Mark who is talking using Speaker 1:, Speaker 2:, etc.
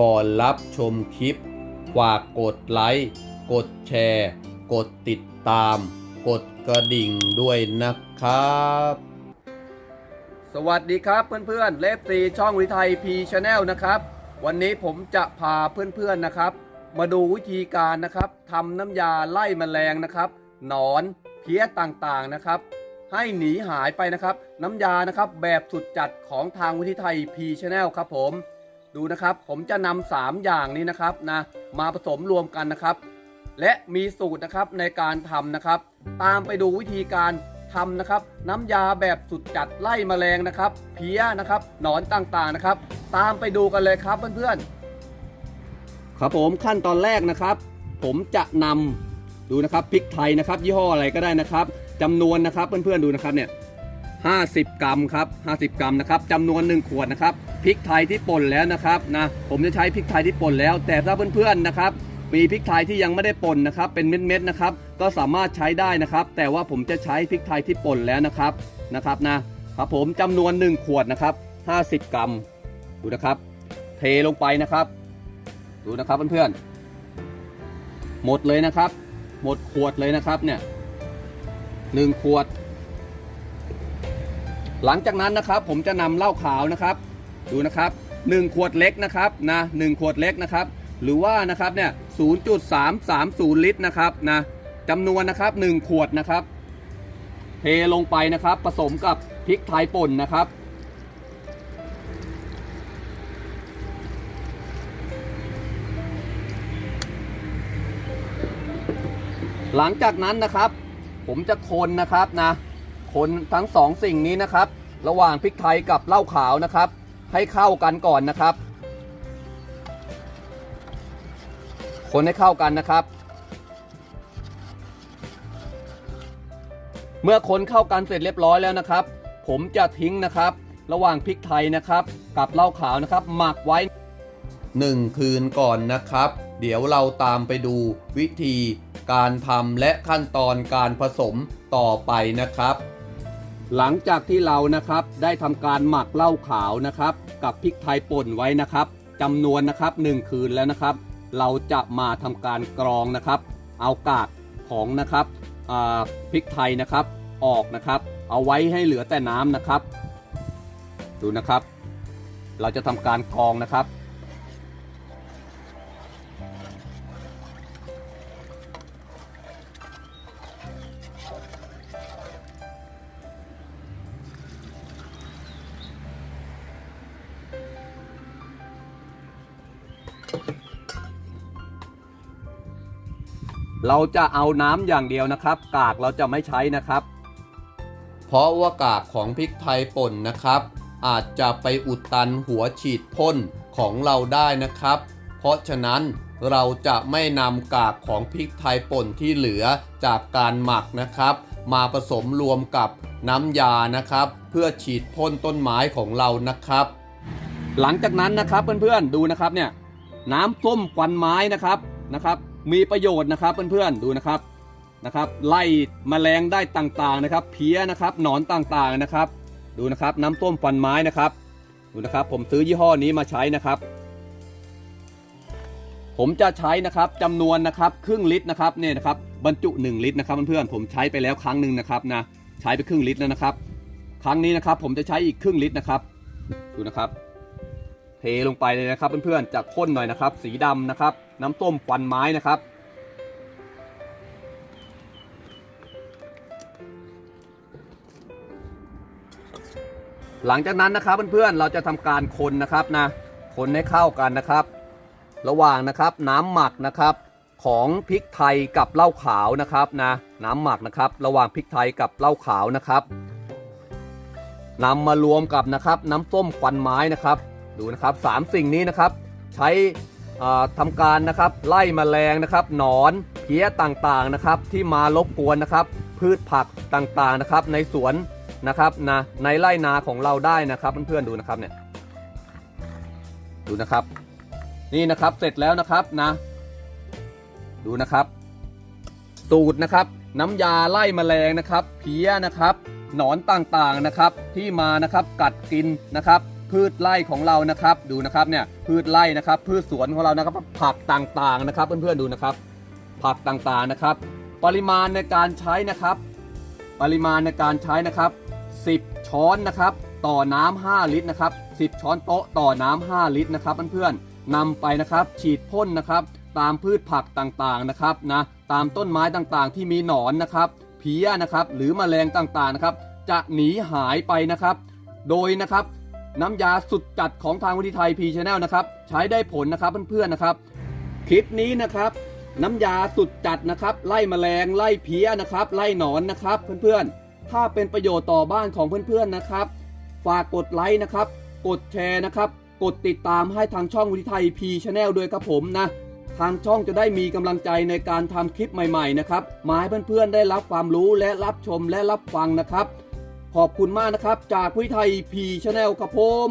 Speaker 1: ก่อนรับชมคลิป ฝากกดไลค์ กดแชร์ กดติดตาม กดกระดิ่งด้วยนะครับ สวัสดีครับเพื่อนๆ เลฟซีช่องวิทยพีชาแนลนะครับ วันนี้ผมจะพาเพื่อนๆนะครับ มาดูวิธีการนะครับทำน้ำยาไล่แมลงนะครับ หนอนเพี้ยต่างๆนะครับ ให้หนีหายไปนะครับ น้ำยานะครับแบบสุดจัดของทางวิธีไทยพีชแนลครับผม ดูนะครับ ผมจะนำสามอย่างนี้นะครับนะมาผสมรวมกันนะครับ และมีสูตรนะครับในการทำนะครับ ตามไปดูวิธีการทำนะครับ น้ำยาแบบสุดจัดไล่แมลงนะครับ เพี้ยนะครับหนอนต่างๆนะครับ ตามไปดูกันเลยครับเพื่อนๆครับผมขั้นตอนแรกนะครับ ผมจะนำดูนะครับพริกไทยนะครับ ยี่ห้ออะไรก็ได้นะครับจำนวนนะครับเพื่อนๆดูนะครับเนี่ย50 กรัมครับ50 กรัมนะครับจำนวน 1 ขวดนะครับ พริกไทยที่ป่นแล้วนะครับนะผมจะใช้พริกไทยที่ป่นแล้ว แต่ถ้าเพื่อนๆนะครับมีพริกไทยที่ยังไม่ได้ป่นนะครับ เป็นเม็ดๆนะครับ ก็สามารถใช้ได้นะครับ แต่ว่าผมจะใช้พริกไทยที่ป่นแล้วนะครับนะครับนะครับผมจำนวน 1 ขวดนะครับ 50 กรัมดูนะครับ เทลงไปนะครับ ดูนะครับเพื่อนๆหมดเลยนะครับ หมดขวดเลยนะครับเนี่ยหนึ่งขวด หลังจากนั้นนะครับ ผมจะนำเหล้าขาวนะครับ ดูนะครับ 1 ขวดเล็กนะครับนะหขวดเล็กนะครับหรือว่านะครับเนี่ย0.330 ลิตรนะครับนะจำนวนนะครับ 1 ขวดนะครับ เทลงไปนะครับผสมกับพริกไทยป่นนะครับหลังจากนั้นนะครับ ผมจะคนนะครับนะคนทั้งสองสิ่งนี้นะครับ ระหว่างพริกไทยกับเหล้าขาวนะครับ ให้เข้ากันก่อนนะครับ คนให้เข้ากันนะครับ เมื่อคนเข้ากันเสร็จเรียบร้อยแล้วนะครับ ผมจะทิ้งนะครับ ระหว่างพริกไทยนะครับ กับเหล้าขาวนะครับ หมักไว้1คืนก่อนนะครับ เดี๋ยวเราตามไปดูวิธีการทำและขั้นตอนการผสมต่อไปนะครับ หลังจากที่เรานะครับได้ทำการหมักเหล้าขาวนะครับ กับพริกไทยป่นไว้นะครับจำนวนนะครับ 1 คืนแล้วนะครับ เราจะมาทำการกรองนะครับ เอากากของนะครับอ่าพริกไทยนะครับออกนะครับ เอาไว้ให้เหลือแต่น้ำนะครับ ดูนะครับ เราจะทำการกรองนะครับ เราจะเอาน้ำอย่างเดียวนะครับ กากเราจะไม่ใช้นะครับ เพราะว่ากากของพริกไทยป่นนะครับ อาจจะไปอุดตันหัวฉีดพ่นของเราได้นะครับ เพราะฉะนั้นเราจะไม่นำกากของพริกไทยป่นที่เหลือจากการหมักนะครับ มาผสมรวมกับน้ำยานะครับ เพื่อฉีดพ่นต้นไม้ของเรานะครับ หลังจากนั้นนะครับเพื่อนๆดูนะครับเนี่ยน้ำส้มควันไม้นะครับนะครับ มีประโยชน์นะครับเพื่อนๆดูนะครับนะครับ ไล่แมลงได้ต่างๆนะครับ เพี้ยนะครับหนอนต่างๆนะครับ ดูนะครับน้ำส้มควันไม้นะครับ ดูนะครับ ผมซื้อยี่ห้อนี้มาใช้นะครับ ผมจะใช้นะครับจำนวนนะครับ ครึ่งลิตรนะครับเนี่ยนะครับบรรจุ 1 ลิตรนะครับเพื่อนๆผมใช้ไปแล้วครั้งหนึ่งนะครับนะใช้ไปครึ่งลิตรแล้วนะครับ ครั้งนี้นะครับ ผมจะใช้อีกครึ่งลิตรนะครับ ดูนะครับ เทลงไปเลยนะครับเพื่อนๆจากข้นหน่อยนะครับ สีดำนะครับ น้ำต้มควันไม้นะครับ หลังจากนั้นนะครับเพื่อนๆเราจะทำการคนนะครับนะคนให้เข้ากันนะครับ ระหว่างนะครับน้ำหมักนะครับของพริกไทยกับเหล้าขาวนะครับนะน้ำหมักนะครับ ระหว่างพริกไทยกับเหล้าขาวนะครับนำมารวมกับนะครับน้ำส้มควันไม้นะครับ ดูนะครับสามสิ่งนี้นะครับ ใช้ ทำการนะครับไล่แมลงนะครับหนอนเพี้ยต่างๆนะครับ ที่มารบกวนนะครับ พืชผักต่างๆนะครับ ในสวนนะครับนะในไร่นาของเราได้นะครับเพื่อนๆดูนะครับเนี่ยดูนะครับ นี่นะครับเสร็จแล้วนะครับนะ ดูนะครับ สูตรนะครับ น้ำยาไล่แมลงนะครับ เพี้ยนะครับ หนอนต่างๆนะครับ ที่มานะครับกัดกินนะครับ พืชไร่ของเรานะครับดูนะครับเนี่ยพืชไร่นะครับ พืชสวนของเรานะครับผักต่างๆนะครับ เพื่อนๆดูนะครับ ผักต่างๆนะครับ ปริมาณในการใช้นะครับ ปริมาณในการใช้นะครับ 10 ช้อนนะครับ ต่อน้ำ5ลิตรนะครับ 10 ช้อนโต๊ะต่อน้ำ5ลิตรนะครับ เพื่อนๆนำไปนะครับ ฉีดพ่นนะครับ ตามพืชผักต่างๆนะครับนะตามต้นไม้ต่างๆ ที่มีหนอนนะครับเพี้ยนะครับ หรือแมลงต่างๆนะครับ จะหนีหายไปนะครับ โดยนะครับ น้ำยาสุดจัดของทางวิทยไทยพีชแนลนะครับใช้ได้ผลนะครับเพื่อนๆนะครับคลิปนี้นะครับ น้ำยาสุดจัดนะครับ ไล่แมลงไล่เพี้ยนะครับ ไล่หนอนนะครับ เพื่อนๆ ถ้าเป็นประโยชน์ต่อบ้านของเพื่อนๆนะครับ ฝากกดไลค์นะครับ กดแชร์นะครับ กดติดตามให้ทางช่องวิทยไทยพีชแนลด้วยครับผมนะทางช่องจะได้มีกำลังใจในการทำคลิปใหม่ๆนะครับมาให้เพื่อนๆได้รับความรู้และรับชมและรับฟังนะครับ ขอบคุณมากนะครับ จากวิทยไทยพีชแนลครับผม